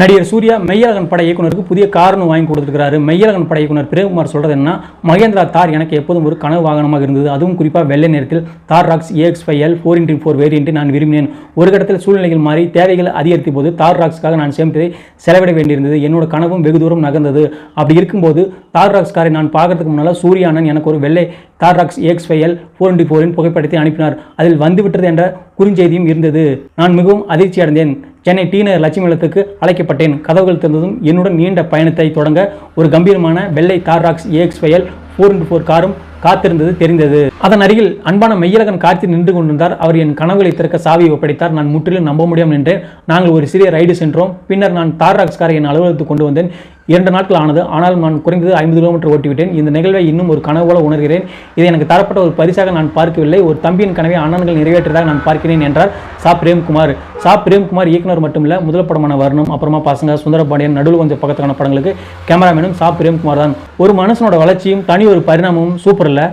நடிகர் சூர்யா மெய்யழகன் பட இயக்குனருக்கு புதிய காரணம் வாங்கி கொடுத்துருக்காரு மெய்யழகன் பட இயக்குனர் பிரேம்குமார் சொல்கிறது என்ன மகேந்திரா தார் எனக்கு எப்போதும் ஒரு கனவு வாகனமாக இருந்தது. அதுவும் குறிப்பாக வெள்ளை நேரத்தில் Thar Roxx AX five L four into four variant நான் விரும்பினேன். ஒரு கட்டத்தில் சூழ்நிலைகள் மாறி தேவைகள் அதிகரித்த போது தார் ராக்ஸ்க்காக நான் சேமித்ததை செலவிட வேண்டியிருந்தது. என்னோட கனவும் வெகு தூரம் நகர்ந்தது. அப்படி இருக்கும்போது தார் ராக்ஸ் காரை நான் பார்க்கறதுக்கு முன்னால் சூர்யா அண்ணன் எனக்கு ஒரு வெள்ளை Thar Roxx AX five L four into foreign புகைப்படத்தை அனுப்பினார். அதில் வந்துவிட்டது என்ற குறுஞ்செய்தியும் இருந்தது. நான் மிகவும் அதிர்ச்சி அடைந்தேன் சென்னை டி நகர் லட்சுமி இல்லத்துக்கு அழைக்கப்பட்டேன். கதவுகள் திறந்ததும் என்னுடன் நீண்ட பயணத்தை தொடங்க ஒரு கம்பீரமான வெள்ளை Thar Roxx AX five four into four காரும் காத்திருந்தது தெரிந்தது. அதன் அருகில் அன்பான மெய்யழகன் காத்து நின்று கொண்டிருந்தார். அவர் என் கனவுகளை திறக்க சாவியை ஒப்படைத்தார். நான் முற்றிலும் நம்ப முடியாமல் நின்றேன். நாங்கள் ஒரு சிறிய ரைடு சென்றோம். பின்னர் நான் தார் ராக்ஸ் காரை என் அலுவலகத்துக்கு கொண்டு வந்தேன். இரண்டு நாட்கள் ஆனது. ஆனாலும் நான் குறைந்தது ஐம்பது கிலோமீட்டர் ஓட்டிவிட்டேன். இந்த நிகழ்வை இன்னும் ஒரு கனவு போல உணர்கிறேன். இது எனக்கு தரப்பட்ட ஒரு பரிசாக நான் பார்க்கவில்லை. ஒரு தம்பியின் கனவை அண்ணன்கள் நிறைவேற்றதாக நான் பார்க்கிறேன் என்றார் சா. பிரேம்குமார். சா பிரேம்குமார் இயக்குனர் மட்டும் இல்லை முதல் படமான வர்ணம் அப்புறமா பசங்க சுந்தரபாண்டியன் நடுவில் கொஞ்சம் பக்கத்துக்கான படங்களுக்கு கேமராமேனும் சா பிரேம்குமார் தான். ஒரு மனுஷனோட வளர்ச்சியும் தனி ஒரு பரிணாமமும் சூப்பர் இல்லை.